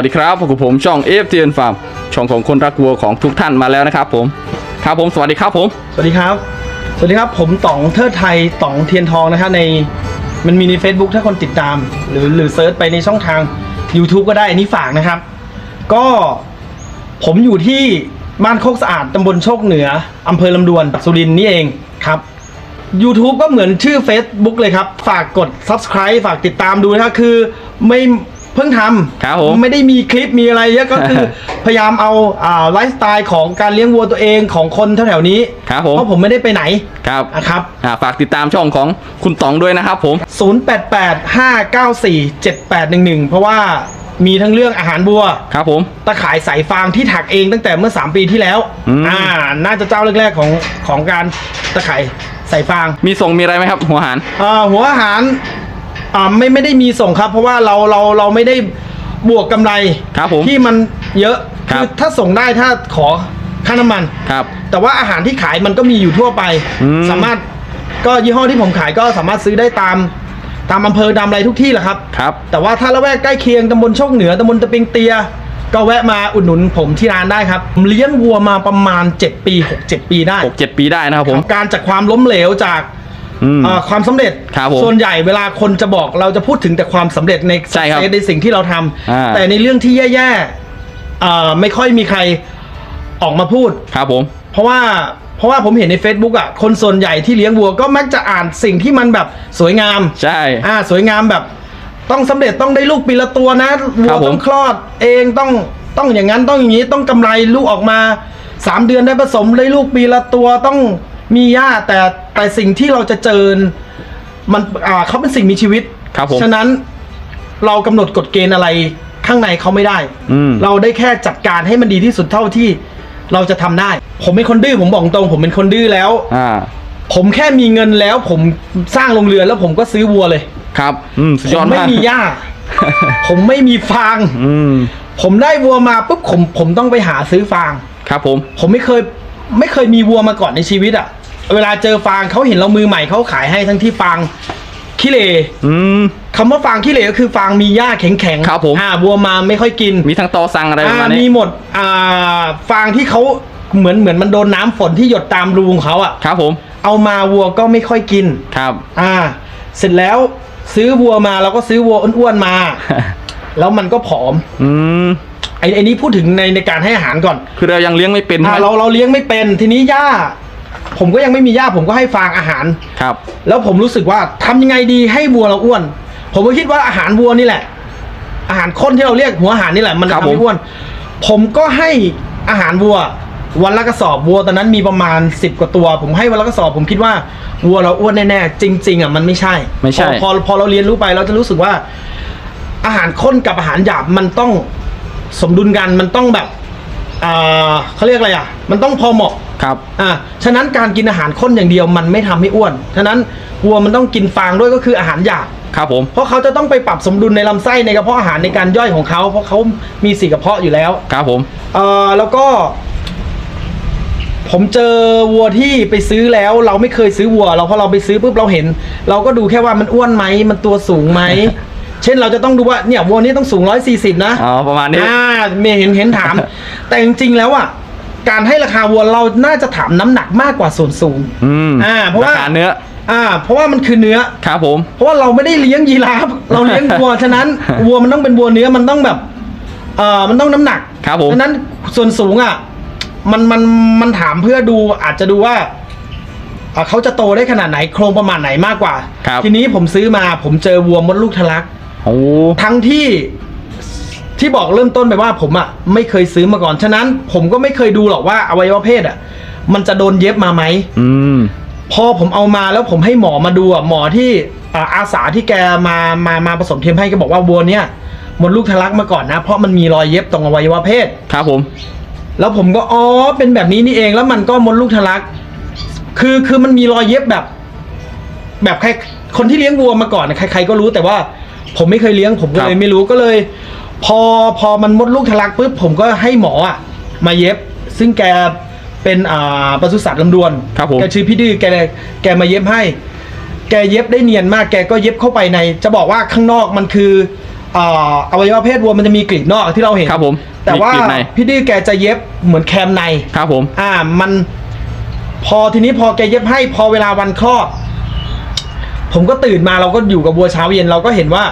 วัสดีครับพบกับผมช่อง f t n Farm ช่องของคนรักวัวของทุกท่านมาแล้วนะครับผมครับผมสวัสดีครับผม สวัสดีครับ สวัสดีครับผมต๋องเทิดไทยต๋องเทียนทองนะครับในมันมีใน Facebook ถ้าคนติดตาม หรือหรือเซิร์ชไปในช่องทาง YouTube ก็ได้อันนี้ฝากนะครับ ก็ผมอยู่ที่บ้านโคกสะอาดตำบลโชคเหนืออำเภอลำดวนสุรินทร์นี่เองครับ YouTube ก็เหมือนชื่อ Facebook เลยครับ ฝากกด Subscribe ฝากติดตามดูนะครับคือไม่ เพิ่งทำครับผมไม่ได้มีคลิปมีอะไรเยอะก็คือ พยายามเอาอ่าไลฟ์สไตล์ของการเลี้ยงวัวตัวเองของคนแถวๆนี้ครับผมเพราะผมไม่ได้ไปไหนครับนะครับอ่าฝากติดตามช่องของคุณต๋องด้วยนะครับผม 0885947811 เพราะว่ามีทั้งเรื่องอาหารบัวครับผมตะข่ายสายฟางที่ถักเองตั้งแต่เมื่อ 3 ปีที่แล้วอืมน่าจะเจ้าแรกๆของของการตะข่ายสายฟาง มีส่งมีอะไรไหมครับ หัวหารอ่าหัวอาหาร อ่าไม่ไม่ได้มีส่งครับ เพราะว่าเราเราเราไม่ได้บวกกำไรครับผมที่มันเยอะครับ ถ้าส่งได้ถ้าขอค่าน้ำมัน ครับ แต่ว่าอาหารที่ขายมันก็มีอยู่ทั่วไป อืม สามารถก็ยี่ห้อที่ผมขายก็สามารถซื้อได้ตาม ตามอำเภอตามอะไรทุกที่แหละครับ ครับ แต่ว่าถ้าละแวกใกล้เคียงตำบลโชคเหนือตำบลตะเปิงเตีย ก็แวะมาอุดหนุนผมที่ร้านได้ครับผมเลี้ยงวัวมาประมาณ 7 ปี 6-7 ปีได้หกเจ็ดปีได้นะครับผม การจากความล้มเหลวจาก อืมเอ่อความสำเร็จครับผมส่วนใหญ่เวลาคนจะบอกเราจะพูดถึงแต่ความสำเร็จใน ใช่ครับในสิ่งที่เราทำอ่า แต่ในเรื่องที่แย่ๆเอ่อไม่ค่อยมีใครออกมาพูด ครับผม เพราะว่าเพราะว่าผมเห็นใน Facebook อะคนส่วนใหญ่ที่เลี้ยงวัวก็มักจะอ่านสิ่งที่มันแบบสวยงาม ใช่ อ่าสวยงามแบบต้องสำเร็จต้องได้ลูกปีละตัวนะวัครัวบผมต้องคลอดเองต้องต้องอย่างนั้นต้องอย่างนี้ต้องกำไรลูกออกมาสามเดือนได้ผสมได้ลูกปีละตัวต้อง มีหญ้าแต่แต่สิ่งที่เราจะเจอมันอ่าเขาเป็นสิ่งมีชีวิตครับผม ฉะนั้นเรากำหนดกฎเกณฑ์อะไรข้างในเขาไม่ได้ อืม เราได้แค่จัดการให้มันดีที่สุดเท่าที่เราจะทำได้ ผมเป็นคนดื้อผมบอกตรง ผมเป็นคนดื้อแล้ว อ่า ผมแค่มีเงินแล้ว ผมสร้างโรงเรือนแล้วผมก็ซื้อวัวเลยครับ อืม สุดผยอดมไม่มากมีหญ้า ผมไม่มีฟาง อืม ผมได้วัวมาปุ๊บผมผมต้องไปหาซื้อฟาง ครับผม ผมไม่เคยไม่เคยมีวัวมาก่อนในชีวิตอะ เวลาเจอฟางเขาเห็นเรามือใหม่เขาขายให้ทั้งที่ฟางขี้เหร่อืม คำว่าฟางขี้เหร่ก็คือฟางมีหญ้าแข็งแข็งๆครับผม อ่าวัวมาไม่ค่อยกินมีทั้งตอสั่งอะไรประอ่ามาณมีนี้ หมดอ่าฟางที่เขาเหมือนเหมือนมันโดนน้ำฝนที่หยดตามรูของเขาอะครับผม เอามาวัวก็ไม่ค่อยกิน ครับ อ่า เสร็จแล้วซื้อวัวมาเราก็ซื้อวัวอ้วนๆมา แล้วมันก็ผอมอืม ไอ้ไอ้นี้พูดถึงในในการให้อาหารก่อนคือเรายังเลี้ยงไม่เป็นใช่อ่าไหมเราเราเลี้ยงไม่เป็นทีนี้หญ้า ผมก็ยังไม่มีหญ้าผมก็ให้ฟางอาหาร ครับ แล้วผมรู้สึกว่าทำยังไงดีให้วัวเราอ้วน ผมก็คิดว่าอาหารวัวนี่แหละ อาหารข้นที่เราเรียกหัวอาหารนี่แหละมันครัทำบผมให้อ้วน ผมก็ให้อาหารวัว วันละกระสอบวัวตอนนั้นมีประมาณสิบกว่าตัว ผมให้วันละกระสอบ ผมคิดว่าวัวเราอ้วนแน่ๆจริง ๆอะมันไม่ใช่ไม่ใช่ พอพอพอเราเรียนรู้ไปเราจะรู้สึกว่า อาหารข้นกับอาหารหยาบมันต้องสมดุลกันมันต้องแบบอ่าเขาเรียกอะไรอะ มันต้องพอเหมาะ ครับ อ่าฉะนั้นการกินอาหารข้นอย่างเดียวมันไม่ทำให้อ้วน ฉะนั้นวัวมันต้องกินฟางด้วยก็คืออาหารหยาบ ครับผม เพราะเขาจะต้องไปปรับสมดุลในลำไส้ในกระเพาะอาหารในการย่อยของเขา เพราะเขามีสี่กระเพาะอยู่แล้ว ครับผม เอ่อแล้วก็ ผมเจอวัวที่ไปซื้อแล้ว เราไม่เคยซื้อวัว เราพอเราไปซื้อปุ๊บเราเห็น เราก็ดูแค่ว่ามันอ้วนไหมมันตัวสูงไหม เช่นเราจะต้องดูว่าเนี่ยวัวนี้ต้องสูงร้อยสี่สิบนะอ๋อประมาณนี้ อ่าเมย์เห็นเห็นถาม แต่จริงๆแล้วอะ การให้ราคาวัวเราน่าจะถามน้ำหนักมากกว่าส่วนสูงอืมอ่าเพราะว่าคาเนื้อ อ่า เพราะว่ามันคือเนื้อ ครับผม เพราะว่าเราไม่ได้เลี้ยงยีราฟเราเลี้ยงวัว ฉะนั้นวัวมันต้องเป็นวัวเนื้อมันต้องแบบเอ่อมันต้องน้ำหนักครับผม ฉะนั้นส่วนสูงอะมันมันมันถามเพื่อดูอาจจะดูว่าเอ่อเขาจะโตได้ขนาดไหนโครงประมาณไหนมากกว่า ครับ ทีนี้ผมซื้อมาผมเจอวัวมดลูกทะลัก โอ้ ทั้งที่ ที่บอกเริ่มต้นไปว่าผมอะไม่เคยซื้อมาก่อน ฉะนั้นผมก็ไม่เคยดูหรอกว่าอวัยวะเพศอะมันจะโดนเย็บมาไหม อืม พอผมเอามาแล้วผมให้หมอมาดูอะหมอที่อ่าอาสาที่แกมามามาผสมเทียมให้ก็บอกว่าวัวเนี่ยมดลูกทะลักมาก่อนนะ เพราะมันมีรอยเย็บตรงอวัยวะเพศ ครับผม แล้วผมก็อ๋อเป็นแบบนี้นี่เองแล้วมันก็มดลูกทะลัก คือคือมันมีรอยเย็บแบบ แบบใครคนที่เลี้ยงวัวมาก่อนน่ะใครๆก็รู้แต่ว่า ผมไม่เคยเลี้ยงผมก็ครับเลยไม่รู้ก็เลย พอพอมันมดลูกทะลักปุ๊บผมก็ให้หมออะมาเย็บ ซึ่งแกเป็นอ่าปศุสัตว์ลำดวนครับผม แกชื่อพี่ดื้อแกแกมาเย็บให้ แกเย็บได้เนียนมาก แกก็เย็บเข้าไปใน จะบอกว่าข้างนอกมันคือเอ่ออวัยวะเพศวัวมันจะมีกรีบนอกที่เราเห็นครับผมแต่ว่ามีกรีบใน พี่ดื้อแกจะเย็บเหมือนแคมใน ครับผม อ่ามันพอทีนี้พอแกเย็บให้พอเวลาวันคลอด ผมก็ตื่นมาเราก็อยู่กับวัวเช้าเย็นเราก็เห็นว่า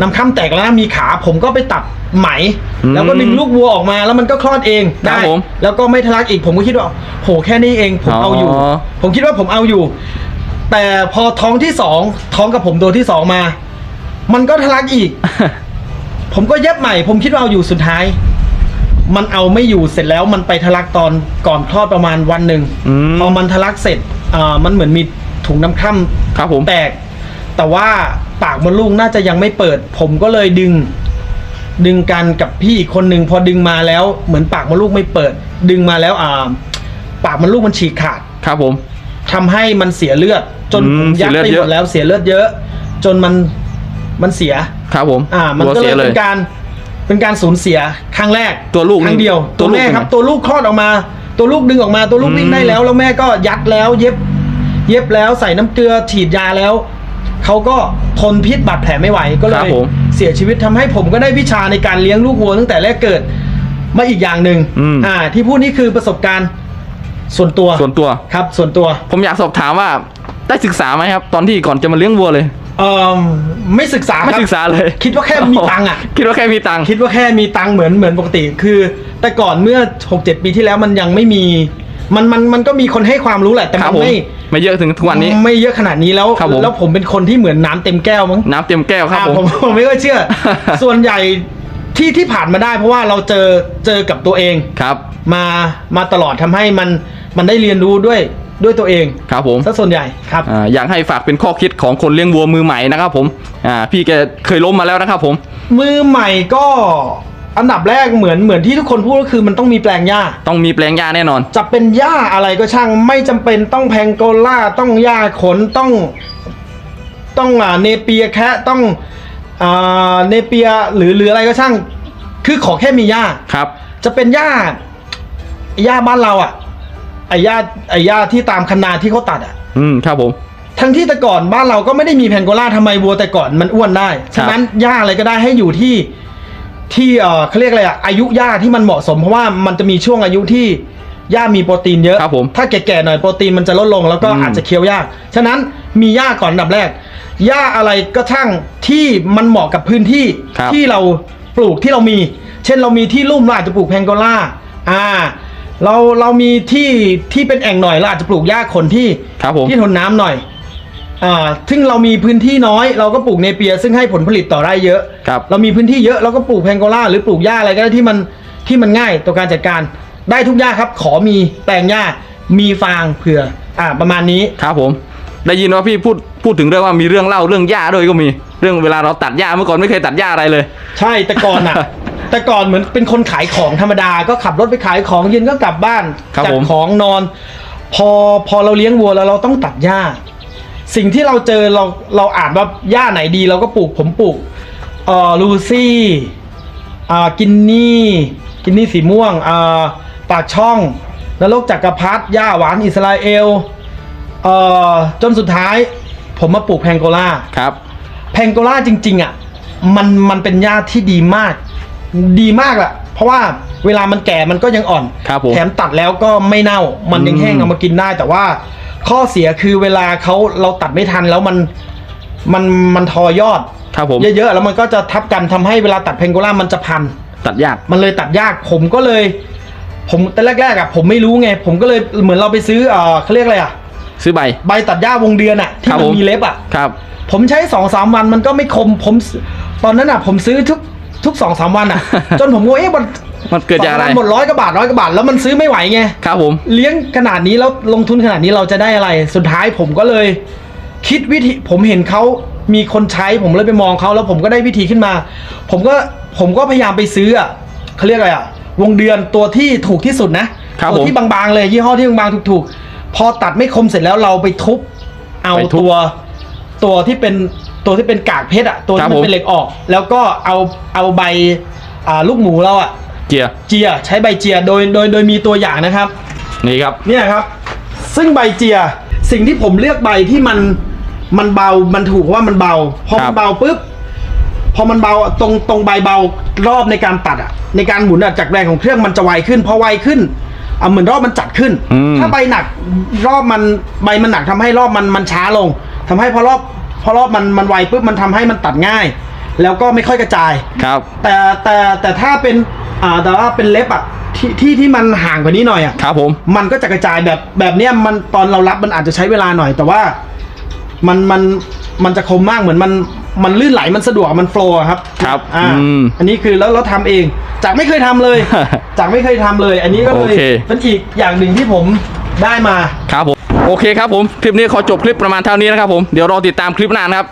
น้ำข้ามแตกแล้วนะมีขาผมก็ไปตัดไหม อืมแล้วก็ดึงลูกวัวออกมาแล้วมันก็คลอดเองครัได้บผม แล้วก็ไม่ทะลักอีกผมก็คิดว่าโหแค่นี้เองผมเอาอยู่อ๋อผมคิดว่าผมเอาอยู่ แต่พอท้องที่สองท้องกับผมตัวที่สองมา มันก็ทะลักอีก ผมก็เย็บใหม่ ผมคิดว่าเอาอยู่สุดท้าย มันเอาไม่อยู่เสร็จแล้วมันไปทะลักตอนก่อนคลอดประมาณวันหนึ่งอืม พอมันทะลักเสร็จอ่ามันเหมือนมีถุงน้ำคร่ำ ครับผม แตก แต่ว่าปากมดลูกน่าจะยังไม่เปิด ผมก็เลยดึง ดึงกันกับพี่อีกคนหนึ่งพอดึงมาแล้วเหมือนปากมดลูกไม่เปิด ดึงมาแล้วอ่าปากมดลูกมันฉีกขาดครับผม ทำให้มันเสียเลือด จนอืผมมยัดเสียเลือดไปเยหมอะดแล้วเสียเลือดเยอะ จนมันมันเสีย ครับผมอ่า มันวัวก็เลเสียยเลเป็ย นการเป็นการสูญเสียครั้งแรกตัวลูกครั้งเดียวตัตัววลูกแม่เป็นไงครับตัวลูกคลอดออกมา ตัวลูกดึงออกมาตัวลูกอืม วิ่งได้แล้ว แล้วแม่ก็ยัดแล้ว เย็บ เย็บแล้วใส่น้ำเกลือฉีดยาแล้ว เขาก็ทนพิษบาดแผลไม่ไหวก็เลครับยผมเสียชีวิตทำให้ผมก็ได้วิชาในการเลี้ยงลูกวัวตั้งแต่แรกเกิดมาอีกอย่างหนึ่งอืม อ่า ที่พูดนี่คือประสบการณ์ส่วนตัวส่วนตัว ครับ ส่วนตัว ผมอยากสอบถามว่าได้ศึกษาไหมครับ ตอนที่ก่อนจะมาเลี้ยงวัวเลย เออไม่ศึกษาไม่ครับ ศึกษาเลยคิดว่าแค่มีตังค์อะ คิดว่าแค่มีตังค์ คิดว่าแค่มีตังค์เหมือนเหมือนปกติ คือ แต่ก่อนเมื่อ 6-7 ปีที่แล้วมันยังไม่มี มันมันมันก็มีคนให้ความรู้แหละแต่ครัมับนผมไม่ไม่เยอะถึงทุกวันนี้ ไม่เยอะขนาดนี้แล้วครับผม แล้วผมเป็นคนที่เหมือนน้ำเต็มแก้วมั้ง น้ำเต็มแก้วครับอ่าผมผมผมไม่ค่อยเชื่อ ส่วนใหญ่ที่ที่ผ่านมาได้ เพราะว่าเราเจอเจอกับตัวเองครับ มามาตลอดทำให้มันมันได้เรียนรู้ด้วยด้วยตัวเองครับผม ซะส่วนใหญ่ครับ อ่าอยากให้ฝากเป็นข้อคิดของคนเลี้ยงวัวมือใหม่นะครับผมอ่าพี่แกเคยล้มมาแล้วนะครับผม มือใหม่ก็ อันดับแรกเหมือนเหมือนที่ทุกคนพูดก็คือมันต้องมีแปลงหญ้า ต้องมีแปลงหญ้าแน่นอน จะเป็นหญ้าอะไรก็ช่างไม่จำเป็นต้องแพงโกล่าต้องหญ้าขนต้อง ต้องอ่าเนเปียแคะต้องอ่าเนเปียหรือหรืออะไรก็ช่าง คือขอแค่มีหญ้า ครับ จะเป็นหญ้าหญ้าบ้านเราอะไอ้หญ้าไอ้หญ้าที่ตามคันนาที่เขาตัดอะ อืมครับผม ทั้งที่แต่ก่อนบ้านเราก็ไม่ได้มีแพนโกล่าทำไมวัวแต่ก่อนมันอ้วนได้ ฉะนั้นหญ้าอะไรก็ได้ให้อยู่ที่ ที่เออเขาเรียกอะไรอะอายุหญ้าที่มันเหมาะสมเพราะว่ามันจะมีช่วงอายุที่หญ้ามีโปรตีนเยอะครับผมถ้าแก่ๆหน่อยโปรตีนมันจะลดลงแล้วก็อืม อาจจะเคี้ยวยากฉะนั้นมีหญ้าก่อนอันดับแรกหญ้าอะไรก็ช่างที่มันเหมาะกับพื้นที่ครับที่เราปลูกที่เรามี เช่นเรามีที่ลุ่มเราอาจจะปลูกแพงโกล่าอ่า เราเรามีที่ที่เป็นแอ่งหน่อยเราอาจจะปลูกหญ้าขนที่ครับผม ที่ทนน้ำหน่อย อ่าซึ่งเรามีพื้นที่น้อย เราก็ปลูกเนเปียซึ่งให้ผลผลิตต่อไร่เยอะ ครับ เรามีพื้นที่เยอะเราก็ปลูกแพงโกล่าหรือปลูกหญ้าอะไรก็ได้ที่มันที่มันง่ายต่อการจัดการ ได้ทุกหญ้าครับ ขอมีแปลงหญ้ามีฟางเผื่อ อ่า ประมาณนี้ ครับผม ได้ยินว่าพี่พูดพูดถึงเรื่องว่ามีเรื่องเล่าเรื่องหญ้าด้วยก็มี เรื่องเวลาเราตัดหญ้าเมื่อก่อนไม่เคยตัดหญ้าอะไรเลย ใช่แต่ก่อนอะ แต่ก่อนเหมือนเป็นคนขายของธรรมดา ก็ขับรถไปขายของเย็นก็กลับบ้านครับจัผม ของนอน พอพอเราเลี้ยงวัวแล้วเราต้องตัดหญ้า สิ่งที่เราเจอเราเราอ่านว่าหญ้าไหนดีเราก็ปลูกผมปลูกเอ่อลูซี่อ่ากินนี่กินนี่สีม่วงอ่าปากช่องนรกจักรพรรดิหญ้าหวานอิสราเอลเอ่อจนสุดท้าย ผมมาปลูกแพงโกล่าครับ แพงโกล่าจริง ๆอะมันมันเป็นหญ้าที่ดีมาก ดีมากแหละเพราะว่าเวลามันแก่มันก็ยังอ่อน ครับผม แถมตัดแล้วก็ไม่เน่ามันยังแห้งอืมเอามากินได้แต่ว่า ข้อเสียคือเวลาเขาเราตัดไม่ทันแล้วมันมันมันทอยอดครับผมเยอะๆแล้วมันก็จะทับกันทำให้เวลาตัดแพงโกล่ามันจะพันตัดยากมันเลยตัดยากผมก็เลย ผมแต่แรกๆอะผมไม่รู้ไง ผมก็เลยเหมือนเราไปซื้อเอ่อเขาเรียกอะไรอะ ซื้อใบใบตัดหญ้าวงเดือนอะที่ครับมันผมมีเล็บอะครับ ผมใช้สองสามวันมันก็ไม่คมผมตอนนั้นอะ ผมซื้อทุกทุกสองสามวันอะ จนผมงงเอ๊ะมัน มันเกิดจากอะไรสงวันหมดร้อยกว่าบาทร้อยกว่าบาท แล้วมันซื้อไม่ไหวไง ครับผม เลี้ยงขนาดนี้แล้วลงทุนขนาดนี้เราจะได้อะไร สุดท้ายผมก็เลย คิดวิธี ผมเห็นเขามีคนใช้ ผมเลยไปมองเขาแล้วผมก็ได้วิธีขึ้นมา ผมก็ ผมก็พยายามไปซื้ออะเขาเรียกอะไรอะ วงเดือนตัวที่ถูกที่สุดนะครับตัวผมที่บางๆ เลย ยี่ห้อที่บางๆ ถูกๆ พอตัดไม่คมเสร็จแล้วเราไปทุบ เอาไปทุบตัว ตัวที่เป็น ตัวที่เป็นกากเพชรอะ ตัวครัที่บมันผมเป็นเหล็กออก แล้วก็เอา เอาใบอ่าลูกหมูเราอะ เจียเจียใช้ใบเจียโดยโดยโดยมีตัวอย่างนะครับ นี่ครับเนี่ยครับ ซึ่งใบเจียสิ่งที่ผมเลือกใบที่มันมันเบา มันถูกเพราะว่ามันเบา พอครัมันบเบาปุ๊บพพอมันเบาตรงตรงใบเบารอบในการตัดอะ ในการหมุนอะจากแรงของเครื่องมันจะไวขึ้น พอไวขึ้นอะเหมือนรอบมันจัดขึ้นอืมถ้าใบหนักรอบมันใบมันหนักทำให้รอบมันมันช้าลงทำให้พอรอบพอรอบมันมันไวปุ๊บมันทำให้มันตัดง่าย แล้วก็ไม่ค่อยกระจาย ครับ แต่แต่แต่ถ้าเป็นอ่าแต่ว่าเป็นเล็บอะที่ที่ที่มันห่างกว่านี้หน่อยอะครับผม มันก็จะกระจายแบบแบบเนี้ยมันตอนเรารับมันอาจจะใช้เวลาหน่อย แต่ว่ามันมันมันจะคมมากเหมือนมันมันลื่นไหลมันสะดวกมันโฟล์ครับครับอ่าอืมอันนี้คือแล้วเราทำเอง จากไม่เคยทำเลย จากไม่เคยทำเลย อันนี้ก็เลยโอเค เป็นอีกอย่างหนึ่งที่ผมได้มา ครับผม โอเคครับผม คลิปนี้ขอจบคลิปประมาณเท่านี้นะครับผม เดี๋ยวรอติดตามคลิปหน้านะครับ